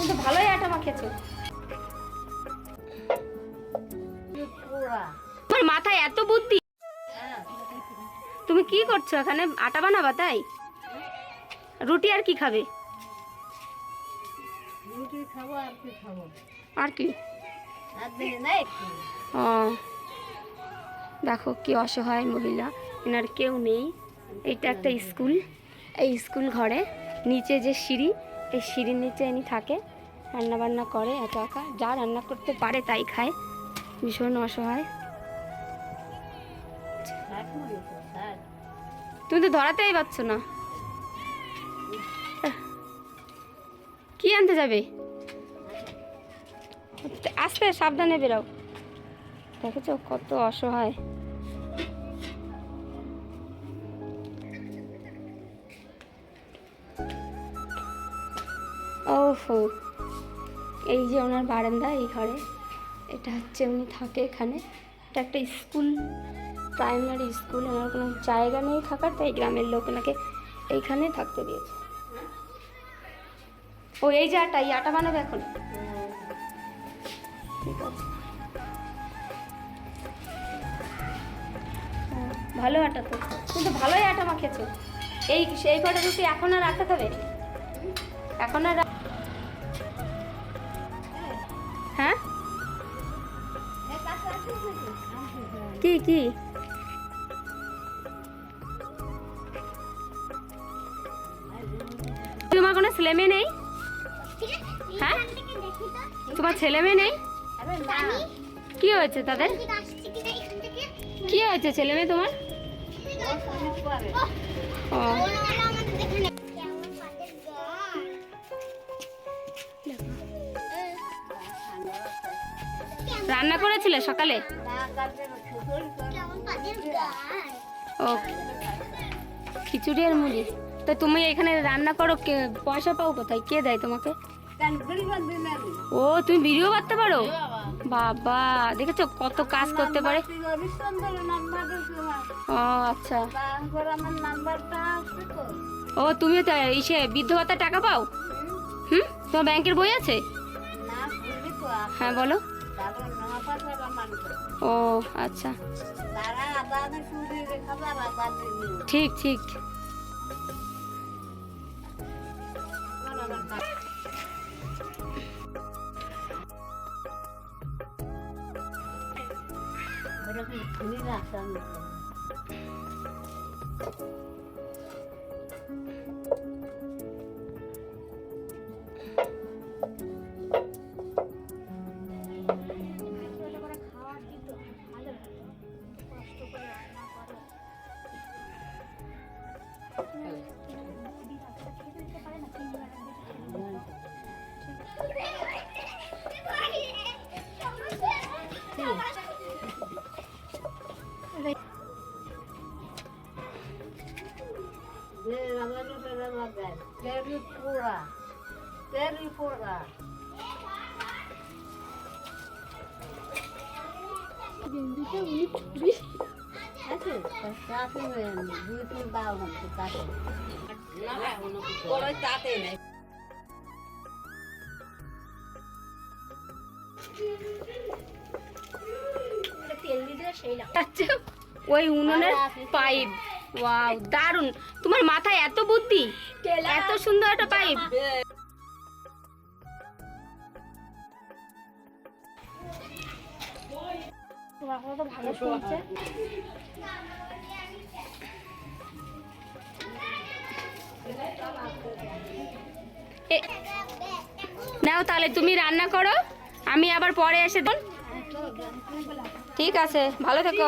কিন্তু ভালোই আটা মাখেছো তোমার মাথায় এত বুদ্ধি। তুমি কি করছ এখানে? আটা বানাবা তাই? রুটি আর কি খাবে? আর কি খাব? আর কি? আর দিনে নাই ও। দেখো কি অসহায় মহিলা। এনার কেউ নেই। এটা একটা স্কুল। এই স্কুল ঘরে নিচে যে সিঁড়ি এই সিঁড়ির নিচে ইনি থাকে। রান্না বান্না করে একা একা। যা রান্না করতে পারে তাই খায়। ভীষণ অসহায়। তুমি তো ধরাতেই পারছ না। কি আনতে যাবে? আস্তে সাবধানে বেরাও দেখেছ কত অসহায়। ওহো এই যে ওনার বারান্দা এই ঘরে। এটা হচ্ছে উনি থাকে এখানে। এটা একটা স্কুল, প্রাইমারি স্কুল। ওনার কোনো জায়গা নেই থাকার, তাই গ্রামের লোক ওনাকে এইখানে থাকতে দিয়েছে। ও, এই যে আটা, এই আটা বানাবে এখন? ঠিক আছে। ভালো আটা তো। কিন্তু ভালোই আটা মাখেছো এই, সেই কটা রুটি এখন আর রাখতে হবে? এখন আর কি কি? তোমার কোনো ছেলে মেয়ে নেই? হ্যাঁ? তোমার ছেলে মেয়ে নেই? কি হয়েছে তাদের? কি হয়েছে ছেলে মেয়ে তোমার? ও। রান্না করেছিলে সকালে? ও খিচুড়ি আর মুড়ি। তো তুমি এখানে রান্না করো পয়সা পাও কোথায়? কে দেয় তোমাকে। ও, তুমি ভিডিও করতে পারো? বাবা, দেখেছ কত কাজ করতে পারে? ও আচ্ছা। ও, তুমিও তো ইসে বৃদ্ধ ভাতা টাকা পাও? হুম? তোমার ব্যাংকের বই আছে? হ্যাঁ বলো। ও আচ্ছা। ঠিক ঠিক। এরকম খুনি Teripura. Teripura. Genduta, ওই উনুনের পাইপ ওয়াও দারুণ তোমার মাথায় এত বুদ্ধি? এত সুন্দর একটা পাইপ ভালো শুনছে এ- নাও তাহলে তুমি রান্না করো আমি আবার পরে এসে দেন ঠিক আছে ভালো থেকো।